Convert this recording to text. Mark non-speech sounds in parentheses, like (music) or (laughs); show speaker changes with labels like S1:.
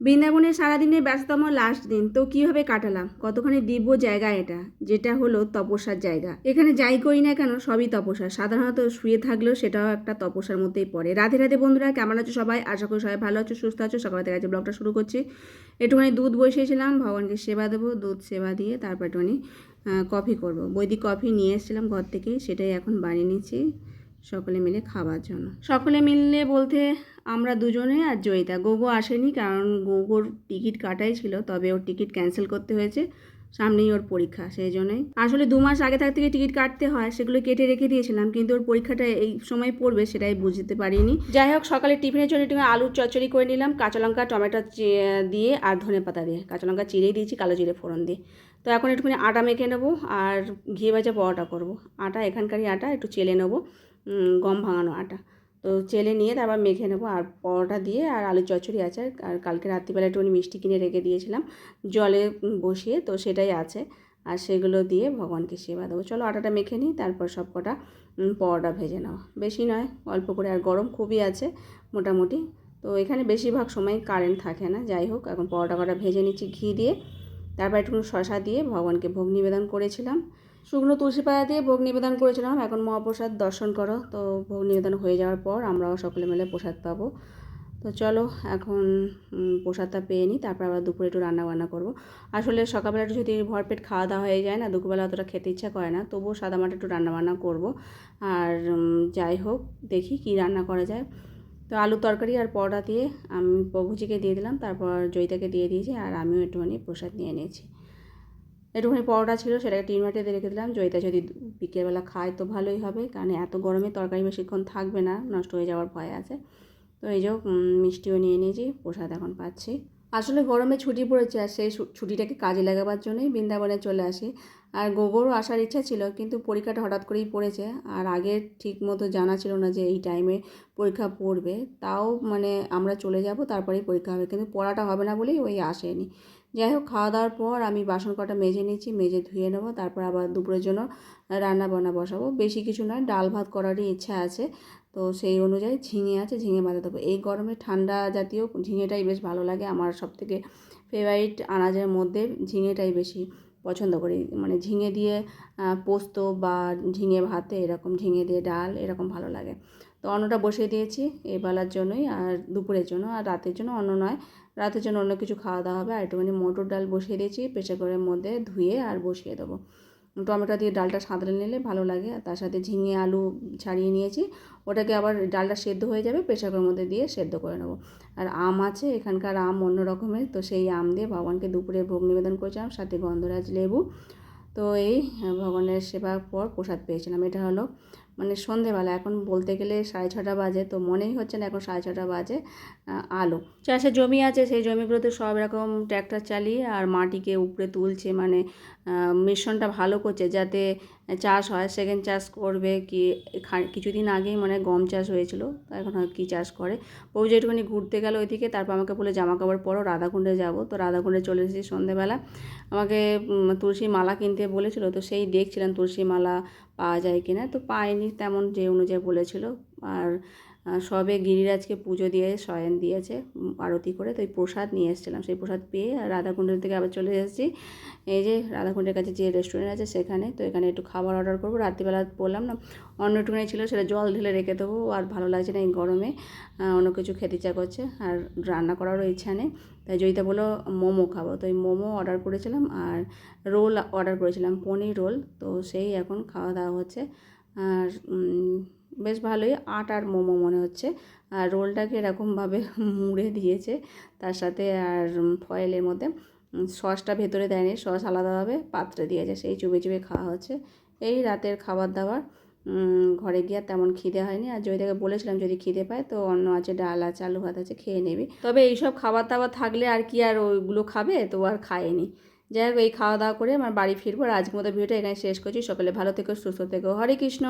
S1: বৃন্দাবনের সারাদিনের ব্যস্ততম লাস্ট দিন। তো কীভাবে কাটালাম? কতখানি দিব্য জায়গা এটা? যেটা হলো তপস্যার জায়গা। এখানে যাই করি না কেন, সবই তপস্যা। সাধারণত শুয়ে থাকলেও সেটাও একটা তপস্যার মধ্যেই পড়ে। রাধে রাধে বন্ধুরা, কেমন আছো সবাই? আশা করি সবাই ভালো আছো, সুস্থ আছো। সকাল থেকে ব্লগটা শুরু করছি। একটুখানি দুধ বসিয়েছিলাম, ভগবানকে সেবা দেবো, দুধ সেবা দিয়ে তারপর একটুখানি কফি করব। বৈদিক কফি নিয়ে এসেছিলাম ঘর থেকে, সেটাই এখন বানিয়ে নিচ্ছি। সকলে মিলে খাওয়ার জন্য। সকলে মিলে বলতে আমরা দুজনে আর জয়িতা। গোগো আসেনি কারণ গোগোর টিকিট কাটাই ছিল, তবে ওর টিকিট ক্যান্সেল করতে হয়েছে। সামনেই ওর পরীক্ষা, সেই জন্যই। আসলে দু মাস আগে থাক থেকে টিকিট কাটতে হয়, সেগুলো কেটে রেখে দিয়েছিলাম, কিন্তু ওর পরীক্ষাটা এই সময় পড়বে সেটাই বুঝতে পারিনি। যাই হোক, সকালে টিফিনের জন্য একটু আলুর চচ্চড়ি করে নিলাম, কাঁচা লঙ্কা, টমেটো দিয়ে আর ধনে পাতা দিয়ে। কাঁচা লঙ্কা চিড়েই দিয়েছি, কালো জিরে ফোড়ন দিয়ে। তো এখন একটুখানি আটা মেখে নেব আর ঘিয়ে ভাজা পরোটা করব। আটা, এখানকারই আটা, একটু চেলে নেব। গম ভাঙানো আটা। তো চেলে নিয়ে তারপর মেখে নেব। আর পরোটা দিয়ে আর আলু চচ্চড়ি আছে। আর- কালকে রাত্রিবেলা একটুখানি মিষ্টি কিনে রেখে দিয়েছিলাম। জলে বসিয়ে তো সেটাই আছে। আর সেগুলো দিয়ে ভগবানকে সেবা দেবো। চলো আটাটা মেখে নিই, তারপর সব কটা পরোটা ভেজে নেওয়া। বেশি নয়, অল্প করে। আর গরম খুবই আছে মোটামুটি। তো এখানে বেশিরভাগ সময় কারেন্ট থাকে না। যাই হোক, এখন পরোটা কটা ভেজে নিচ্ছি ঘি দিয়ে। তারপর একটু শশা দিয়ে ভগবানকে ভোগ নিবেদন করেছিলাম। শুকনো তুলসী পাতা দিয়ে ভোগ নিবেদন করেছিলাম। এখন মহাপ্রসাদ দর্শন করো। তো ভোগ নিবেদন হয়ে যাওয়ার পর আমরাও সকলে মিলে প্রসাদ পাবো। তো চলো, এখন প্রসাদটা পেয়ে নিই। তারপর আবার দুপুরে একটু রান্না বান্না করব। আসলে সকালবেলা একটু যদি ভরপেট খাওয়া দাওয়া হয়ে যায় না, দুপুরবেলা অতটা খেতে ইচ্ছা করে না। তবুও সাদা মাটা একটু রান্না বান্না করব। আর যাই হোক, দেখি কি রান্না করা যায়। তো আলু তরকারি আর পরোটা দিয়ে আমি প্রভুজিকে দিয়ে দিলাম। তারপর জয়িতাকে দিয়ে দিয়েছি আর আমিও একটুখানি প্রসাদ নিয়ে নিয়েছি। একটুখানি পরোটা ছিল, সেটাকে টিন মাটিতে রেখে দিলাম। জয়িতা যদি বিকেলবেলা খায় তো ভালোই হবে, কারণ এত গরমে তরকারি বেশিক্ষণ থাকবে না, নষ্ট হয়ে যাওয়ার ভয় আছে। তো এই যে মিষ্টিও নিয়ে নিয়েছি, প্রসাদ এখন পাচ্ছি। আসলে গরমে ছুটি পড়েছে, আর সেই ছুটিটাকে কাজে লাগাবার জন্যই বৃন্দাবনে চলে আসি। আর গোগরও আসার ইচ্ছা ছিল, কিন্তু পরীক্ষাটা হঠাৎ করেই পড়েছে, আর আগে ঠিক মতো জানা ছিল না যে এই টাইমে পরীক্ষা পড়বে। তাও মানে আমরা চলে যাব, তারপরেই পরীক্ষা হবে, কিন্তু পড়াটা হবে না বলেই ওই আসেনি। যাই হোক খাওয়া দাওয়ার পর আমি বাসন কটা মেজে নিচ্ছি মেজে ধুয়ে নেব, তারপর আবার দুপুরের জন্য রান্না বান্না বসাবো। বেশি কিছু নয়, ডাল ভাত করারই ইচ্ছা আছে। তো সেই অনুযায়ী ঝিঙে আছে, ঝিঙে বাঁধা দেবো। এই গরমে ঠান্ডা জাতীয় ঝিঙেটাই বেশ ভালো লাগে। আমার সবথেকে ফেভারিট আনাজের মধ্যে ঝিঙেটাই বেশি পছন্দ করি। মানে ঝিঙে দিয়ে পোস্ত বা ঝিঙে ভাতে এরকম ঝিঙে দিয়ে ডাল এরকম ভালো লাগে। তো অন্নটা বসিয়ে দিয়েছি এই বেলার জন্যই আর দুপুরের জন্য আর রাতের জন্য অন্য নয়। রাতের জন্য অন্য কিছু খাওয়া দাওয়া হবে আর একটুখানি মটর ডাল বসিয়ে দিয়েছি প্রেসার কুকারের মধ্যে ধুয়ে আর বসিয়ে দেবো। টমেটো দিয়ে ডালটা সাঁতলে নিলে ভালো লাগে আর তার সাথে ঝিঙে আলু ছাড়িয়ে নিয়েছি। ওটাকে আবার ডালটা সেদ্ধ হয়ে যাবে প্রেসার কুকারের মধ্যে দিয়ে সেদ্ধ করে নেব। আর আম আছে, এখানকার আম অন্য রকমের, তো সেই আম দিয়ে ভগবানকে দুপুরে ভোগ নিবেদন করেছিলাম, সাথে গন্ধরাজ লেবু। তো এই, ভগবানের সেবার পর প্রসাদ পেয়েছিলাম, এটা হলো মানে সন্ধেবেলা, এখন বলতে গেলে সাড়ে ছটা বাজে তো মনেই হচ্ছে না এখন সাড়ে ছটা বাজে আলো। চাষের জমি আছে সেই জমিগুলোতে সব রকম ট্র্যাক্টর চালিয়ে আর মাটিকে উপরে তুলছে মানে মিশ্রণটা ভালো করছে যাতে চাষ হয় সেকেন্ড চাষ করবে কি কিছুদিন আগেই মানে গম চাষ হয়েছিল, তো এখন হয় কী চাষ করে। বউ যে একটুখানি ঘুরতে গেল ওইদিকে, তারপর আমাকে বলে জামা কাপড় পরো, রাধাকুণ্ডে যাব। তো রাধাকুণ্ডে চলে এসেছি সন্ধেবেলা। আমাকে তুলসী মালা কিনতে বলেছিল, তো সেই দেখছিলাম তুলসী মালা পাওয়া যায় কিনা, তো পাইনি তেমন যে অনুযায়ী বলেছিল। আর সবে গিরিরাজকে পুজো দিয়ে শয়ন দিয়েছে আরতি করে তো ওই প্রসাদ নিয়ে এসেছিলাম। সেই প্রসাদ পেয়ে রাধাকুণ্ডের থেকে আবার চলে এসেছি। এই যে রাধাকুণ্ডের কাছে যে রেস্টুরেন্ট আছে সেখানে। তো এখানে একটু খাবার অর্ডার করব। রাত্রিবেলা বললাম না অন্য একটুখানি ছিল সেটা জল ঢেলে রেখে দেবো। আর ভালো লাগছে না এই গরমে অন্য কিছু খেতে ইচ্ছা করছে। আর রান্না করারও ইচ্ছা নেই। তাই জয়িতা বলল, মোমো খাব। তো এই মোমো অর্ডার করেছিলাম আর রোল অর্ডার করেছিলাম, পনির রোল। তো সেই এখন খাওয়া দাওয়া হচ্ছে। আর বেশ ভালোই আটার মোমো মনে হচ্ছে। আর রোলটাকে এরকমভাবে (laughs) মুড়ে দিয়েছে। তার সাথে আর ফয়েলের মধ্যে সসটা ভেতরে দেয়নি, সস আলাদাভাবে পাত্রে দিয়েছে। সেই চুবে চুবে খাওয়া হচ্ছে। এই রাতের খাবার দাবার ঘরে গিয়ে আর তেমন খিদে হয়নি। আর জয়িতাকে বলেছিলাম যদি খিদে পায় তো অন্য আছে ডাল আছে, আলু ভাত আছে, খেয়ে নেবি। তবে এইসব খাবার দাবার থাকলে আর কি আর ওইগুলো খাবে? তো আর খায়নি। যাই হোক, এই খাওয়া দাওয়া করে আমার বাড়ি ফিরবো। আর আজকের মতো ভিডিওটা এখানে শেষ করছি। সকলে ভালো থেকো, সুস্থ থেকো। হরে কৃষ্ণ।